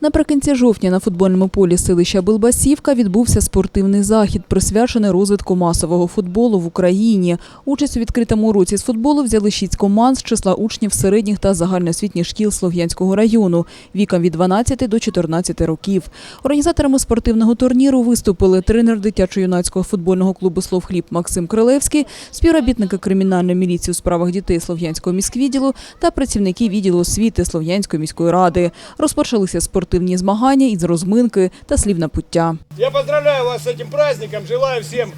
Наприкінці жовтня на футбольному полі селища Билбасівка відбувся спортивний захід, присвячений розвитку масового футболу в Україні. Участь у відкритому уроці з футболу взяли шість команд з числа учнів середніх та загальноосвітніх шкіл Слов'янського району віком від 12 до 14 років. Організаторами спортивного турніру виступили тренер дитячо-юнацького футбольного клубу «Словхліб» Максим Крилевський, співробітники кримінальної міліції у справах дітей Слов'янського міськвідділу та працівники відділу освіти Слов'янської міської ради. Розпочалися спортивні змагання із розминки та слів на пуття. Я поздравляю вас с этим праздником, желаю всем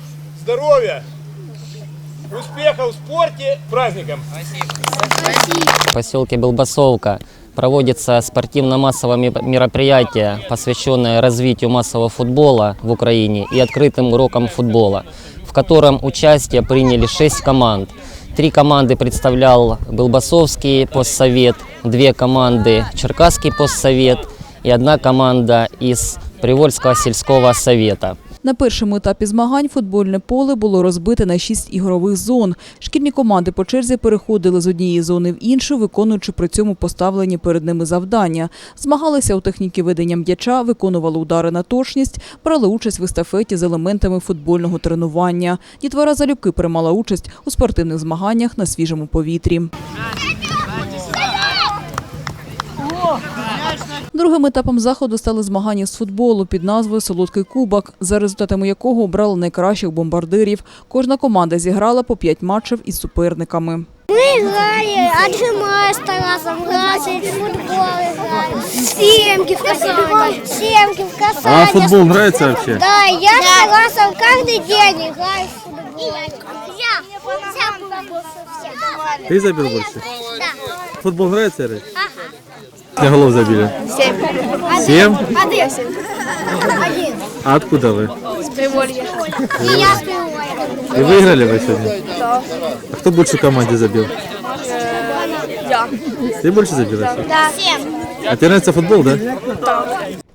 здоровья, успехов в спорте, С праздником! В поселке Белбасовка проводится спортивно-массовое ми- мероприятие, посвященное развитию массового футбола в Украине и открытым урокам футбола, в котором участие приняли шесть команд. Три команды представлял Белбасовский постсовет, две команды Черкасский постсовет и одна команда из Привольского сельского совета. На першому етапі змагань футбольне поле було розбите на шість ігрових зон. Шкільні команди по черзі переходили з однієї зони в іншу, виконуючи при цьому поставлені перед ними завдання. Змагалися у техніки ведення м'яча, виконували удари на точність, брали участь в естафеті з елементами футбольного тренування. Дітвора залюбки приймала участь у спортивних змаганнях на свіжому повітрі. Другим етапом заходу стали змагання з футболу під назвою Солодкий кубок, за результатами якого обрали найкращих бомбардирів. Кожна команда зіграла по п'ять матчів із суперниками. Мы играли, отжимаясь с Тарасом, грали, в футбол играли, семки в касание, семки в А касание. футбол нравится вообще? Да, я с Тарасом каждый день играю в футбол. Я, я Ты забил больше? Да. Футбол нравится играть? Ага. голов забили? Семь. Семь? Один. Один. А откуда вы? И я с Приволья. И выиграли вы сегодня? Да. А кто больше в команде забил? Я. Ты больше забила? Да. Семь. А нравится футбол, да?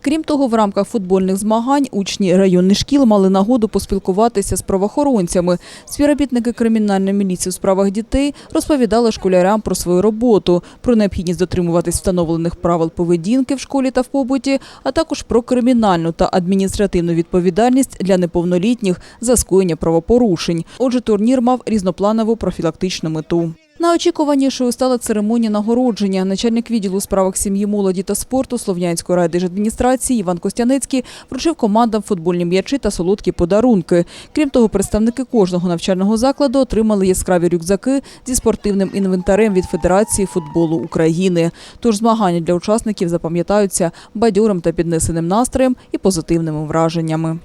Крім того, в рамках футбольних змагань учні районних шкіл мали нагоду поспілкуватися з правоохоронцями. Співробітники кримінальної міліції у справах дітей розповідали школярам про свою роботу, про необхідність дотримуватись встановлених правил поведінки в школі та в побуті, а також про кримінальну та адміністративну відповідальність для неповнолітніх за скоєння правопорушень. Отже, турнір мав різнопланову профілактичну мету. Найочікуванішою стала церемонія нагородження. Начальник відділу у справах сім'ї, молоді та спорту Слов'янської райдержадміністрації Іван Костяницький вручив командам футбольні м'ячі та солодкі подарунки. Крім того, представники кожного навчального закладу отримали яскраві рюкзаки зі спортивним інвентарем від Федерації футболу України. Тож змагання для учасників запам'ятаються бадьорим та піднесеним настроєм і позитивними враженнями.